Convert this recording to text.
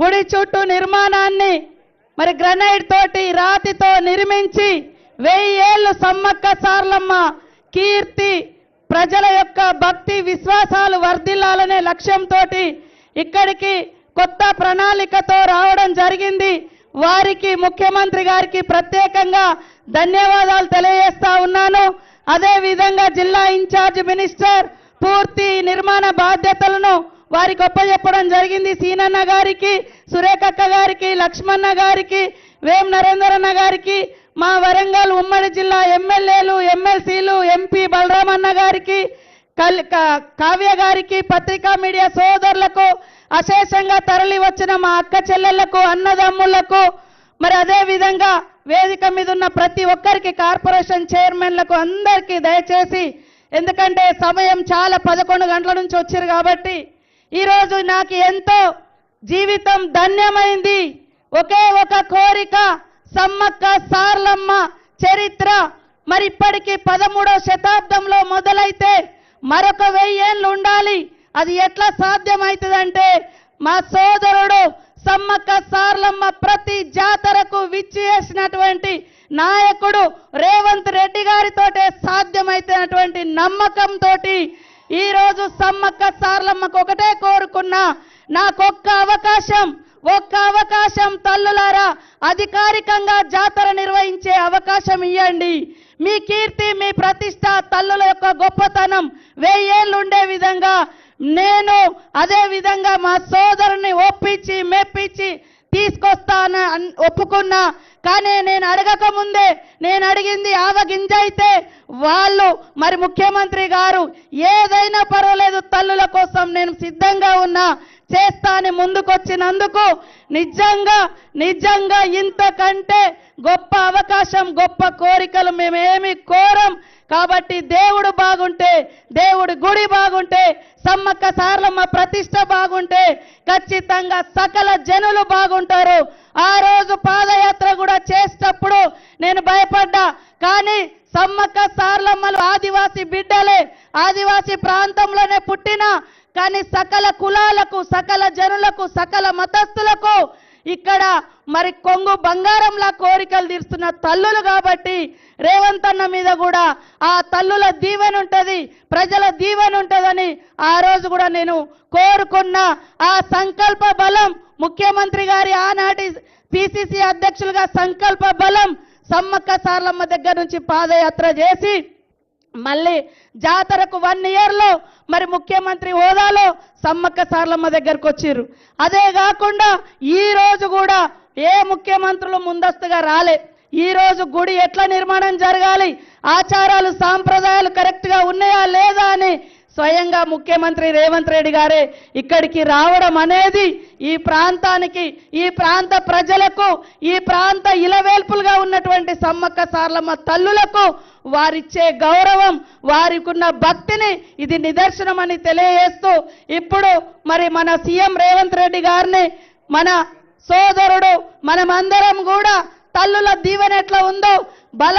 గుడి చుట్టూ నిర్మాణాన్ని మరి గ్రనైట్ తోటి రాతితో నిర్మించి వెయ్యి ఏళ్ళు సమ్మక్క సార్లమ్మ కీర్తి ప్రజల యొక్క భక్తి విశ్వాసాలు వర్ధిల్లాలనే లక్ష్యంతో ఇక్కడికి కొత్త ప్రణాళికతో రావడం జరిగింది. వారికి ముఖ్యమంత్రి గారికి ప్రత్యేకంగా ధన్యవాదాలు తెలియజేస్తా ఉన్నాను. అదేవిధంగా జిల్లా ఇన్ఛార్జ్ మినిస్టర్ పూర్తి నిర్మాణ బాధ్యతలను వారికి ఒప్పచెప్పడం జరిగింది. సీనన్న గారికి సురేఖక్క గారికి లక్ష్మణ గారికి వేం నరేందరన్న గారికి మా వరంగల్ ఉమ్మడి జిల్లా ఎమ్మెల్యేలు ఎమ్మెల్సీలు ఎంపీ బలరామన్న గారికి కల్ కా- కావ్య గారికి పత్రికా మీడియా సోదరులకు అశేషంగా తరలి వచ్చిన మా అక్క చెల్లెళ్ళకు అన్నదమ్ములకు మరి అదే విధంగా వేదిక మీద ఉన్న ప్రతి ఒక్కరికి కార్పొరేషన్ చైర్మన్లకు అందరికీ దయచేసి ఎందుకంటే సమయం చాలా పదకొండు గంటల నుంచి వచ్చారు కాబట్టి ఈరోజు నాకు ఎంతో జీవితం ధన్యమైంది. ఒకే ఒక కోరిక సమ్మక్క సార్లమ్మ చరిత్ర. మరి ఇప్పటికీ పదమూడవ శతాబ్దంలో మొదలైతే మరొక వెయ్యేళ్ళు ఉండాలి. అది ఎట్లా సాధ్యమవుతుందంటే మా సోదరుడు సమ్మక్క సార్లమ్మ ప్రతి జాతరకు విచ్చేసినటువంటి నాయకుడు రేవంత్ రెడ్డి గారితోటే సాధ్యమైతున్నటువంటి నమ్మకంతో ఈరోజు సమ్మక్క సార్లమ్మకు ఒకటే కోరుకున్నా నాకొక్క అవకాశం ఒక్క అవకాశం తల్లులారా అధికారికంగా జాతర నిర్వహించే అవకాశం ఇవ్వండి మీ కీర్తి మీ ప్రతిష్ట తల్లుల యొక్క గొప్పతనం వెయ్యేళ్ళు ఉండే విధంగా నేను అదే విధంగా మా సోదరుని ఒప్పించి మెప్పించి తీసుకొస్తాను అన్- ఒప్పుకున్నా కానీ నేను అడగక ముందే నేను అడిగింది ఆవగింజ అయితే వాళ్ళు మరి ముఖ్యమంత్రి గారు ఏదైనా పర్వాలేదు తల్లుల కోసం నేను సిద్ధంగా ఉన్నా చేస్తా అని ముందుకొచ్చినందుకు నిజంగా నిజంగా ఇంతకంటే గొప్ప అవకాశం గొప్ప కోరికలు మేమేమి కోరం. కాబట్టి దేవుడు బాగుంటే దేవుడి గుడి బాగుంటే సమ్మక్క సార్లమ్మ ప్రతిష్ట బాగుంటే ఖచ్చితంగా సకల జనులు బాగుంటారు. ఆ రోజు పాదయాత్ర కూడా చేసేటప్పుడు నేను భయపడ్డా. కానీ సమ్మక్క సార్లమ్మలు ఆదివాసి బిడ్డలే ఆదివాసి ప్రాంతంలోనే పుట్టిన. కానీ సకల కులాలకు సకల జనులకు సకల మతస్థులకు ఇక్కడ మరి కొంగు బంగారంలా కోరికలు తీరుస్తున్న తల్లులు కాబట్టి రేవంత్ అన్న మీద కూడా ఆ తల్లుల దీవెన ఉంటుంది ప్రజల దీవెన ఉంటుందని ఆ రోజు కూడా నేను కోరుకున్న. ఆ సంకల్ప బలం ముఖ్యమంత్రి గారి ఆనాటి పిసిసి అధ్యక్షులుగా సంకల్ప బలం సమ్మక్క సార్లమ్మ దగ్గర నుంచి పాదయాత్ర చేసి మళ్ళీ జాతరకు వన్ ఇయర్లో మరి ముఖ్యమంత్రి హోదాలో సమ్మక్క సార్లమ్మ దగ్గరకు వచ్చిర్రు. అదే కాకుండా ఈ రోజు కూడా ఏ ముఖ్యమంత్రులు ముందస్తుగా రాలే. ఈ రోజు గుడి ఎట్లా నిర్మాణం జరగాలి? ఆచారాలు సాంప్రదాయాలు కరెక్ట్గా ఉన్నాయా లేదా అని స్వయంగా ముఖ్యమంత్రి రేవంత్ రెడ్డి గారే ఇక్కడికి రావడం అనేది ఈ ప్రాంతానికి ఈ ప్రాంత ప్రజలకు ఈ ప్రాంత ఇలవేల్పులుగా ఉన్నటువంటి సమ్మక్క సార్లమ్మ తల్లులకు వారిచ్చే గౌరవం వారికున్న భక్తిని ఇది నిదర్శనం అని తెలియజేస్తూ ఇప్పుడు మరి మన సీఎం రేవంత్ రెడ్డి గారిని మన సోదరుడు మనమందరం కూడా తల్లుల దీవెన ఎట్లా ఉందో బల